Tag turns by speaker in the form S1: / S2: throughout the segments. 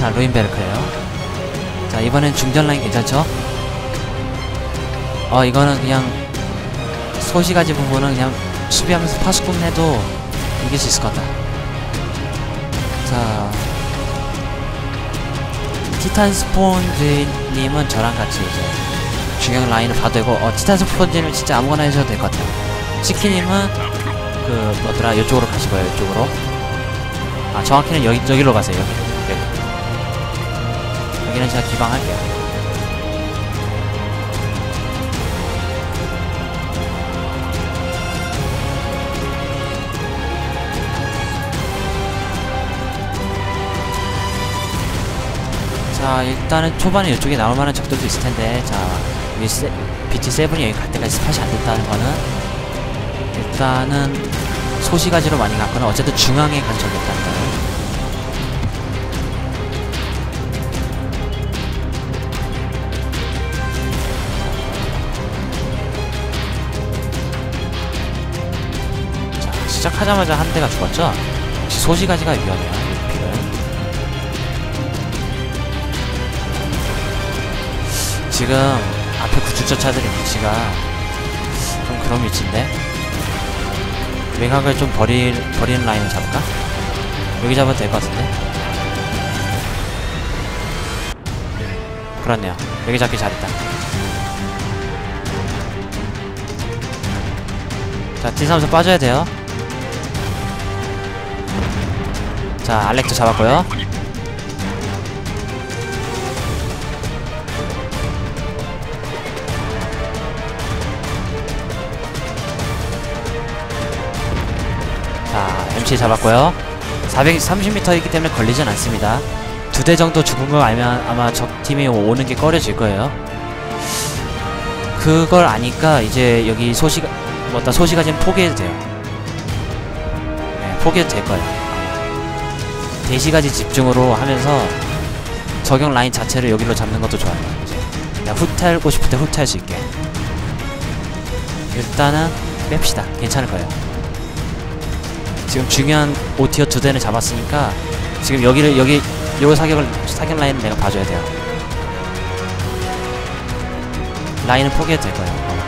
S1: 자, 루인베르크예요. 자, 이번엔 중전 라인 괜찮죠? 어, 이거는 그냥 소시가지 부분은 그냥 수비하면서 파수꾼 해도 이길 수 있을 것 같다. 자, 티탄 스폰지님은 저랑 같이 이제 중요한 라인을 봐도 되고, 어, 티탄 스폰지는 진짜 아무거나 해줘도 될 것 같아요. 치키님은 그 뭐더라 이쪽으로 가시고요, 이쪽으로. 아, 정확히는 여기 여기로 가세요. 여기. 여기는 제가 기방할게요. 자 일단은 초반에 이쪽에 나올 만한 적들도 있을 텐데 자 여기 세, BT7이 여기 갈 때까지 스팟이 안 됐다는 거는 일단은 소시가지로 많이 갔거나 어쨌든 중앙에 간 적이 없다는 거예요 시작하자마자 한 대가 죽었죠? 역시 소시가지가 위험해요? 지금 앞에 구축저차들의 위치가 좀 그런 위치인데? 외곽을 좀 버릴, 버리는 라인을 잡을까? 여기 잡아도 될 것 같은데? 그렇네요. 여기 잡기 잘했다. 자 D3수 빠져야 돼요 자 알렉도 잡았고요 자, MC 잡았고요. 430m이기 때문에 걸리진 않습니다. 두 대 정도 걸 알면 아마 적 팀이 오는 게 꺼려질 거예요. 그걸 아니까 이제 여기 소시가 뭐다 지금 포기해도 돼요. 네, 포기해도 될 거예요. 대시가지 집중으로 하면서 적용 라인 자체를 여기로 잡는 것도 좋아요. 그냥 후퇴하고 싶을 때 후퇴할 수 있게. 일단은 뺍시다. 괜찮을 거예요. 지금 중요한 오티어 두 대를 잡았으니까 지금 여기를 여기 요 사격을 사격 라인을 내가 봐줘야 돼요. 라인은 포기해도 될 거예요. 어.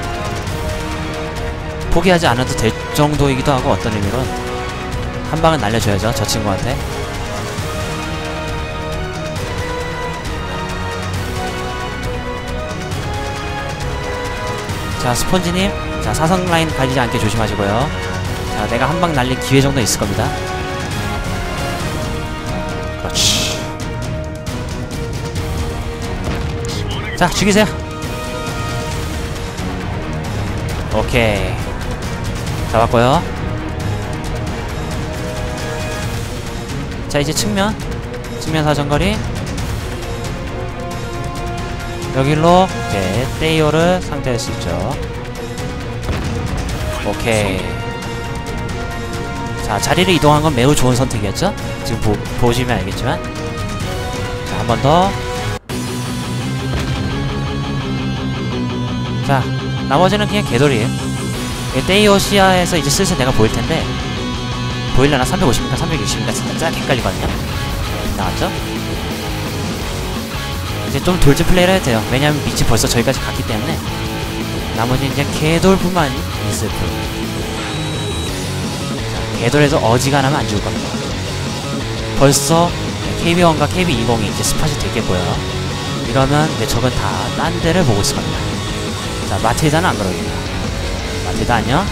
S1: 포기하지 않아도 될 정도이기도 하고 어떤 의미로는 한 방은 날려줘야죠 저 친구한테. 자 스폰지님, 자 사성 라인 가리지 않게 조심하시고요. 자, 내가 한 방 날릴 기회 정도 있을 겁니다. 그렇지. 자, 죽이세요. 오케이. 잡았고요. 자, 이제 측면. 측면 사정거리. 여기로 이제 테이오를 상대할 수 있죠. 오케이. 자, 자리를 이동한 건 매우 좋은 선택이었죠? 지금 보, 보시면 알겠지만. 자, 한 번 더. 자, 나머지는 그냥 개돌이에요. 데이오 시야에서 이제 슬슬 내가 보일 텐데, 보일려나 350인가 360인가 살짝 헷갈리거든요. 나왔죠? 이제 좀 돌진 플레이를 해야 돼요. 왜냐면 밑이 벌써 저기까지 갔기 때문에. 나머지 이제 개돌뿐만 있을 뿐. 개돌에서 어지간하면 안 죽을 겁니다. 벌써 KB1과 KB20이 이제 스팟이 되겠고요. 이러면 내 적은 다 딴 데를 보고 있을 겁니다. 자, 마틸다는 안 그러겠다. 마틸다 안녕?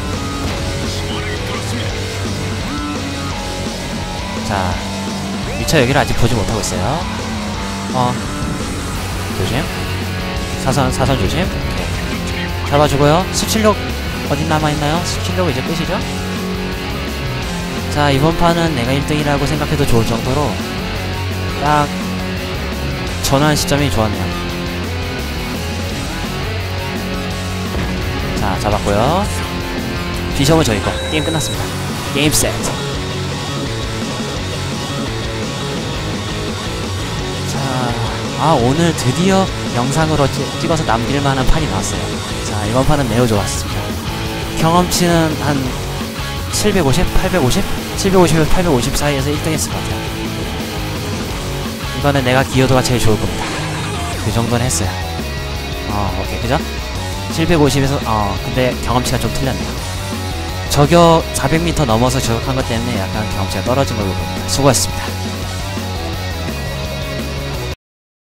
S1: 자, 미처 여기를 아직 보지 못하고 있어요. 어, 조심. 사선, 사선 조심. 오케이. 잡아주고요. 수출력 어디 남아있나요? 수출력 이제 끝이죠? 자 이번 판은 내가 1등이라고 생각해도 좋을 정도로 딱 전환 시점이 좋았네요 자 잡았고요 비숍은 저희 거 게임 끝났습니다 게임 세트 아 오늘 드디어 영상으로 찍, 찍어서 남길 만한 판이 나왔어요 자 이번 판은 매우 좋았습니다 경험치는 한 750? 850? 750에서 850 사이에서 1등 했을 것 같아요. 이거는 내가 기여도가 제일 좋을 겁니다. 그 정도는 했어요. 어, 오케이, 그죠? 750에서, 어, 근데 경험치가 좀 틀렸네요. 저격 400m 넘어서 저격한 것 때문에 약간 경험치가 떨어진 걸로 봅니다. 수고하셨습니다.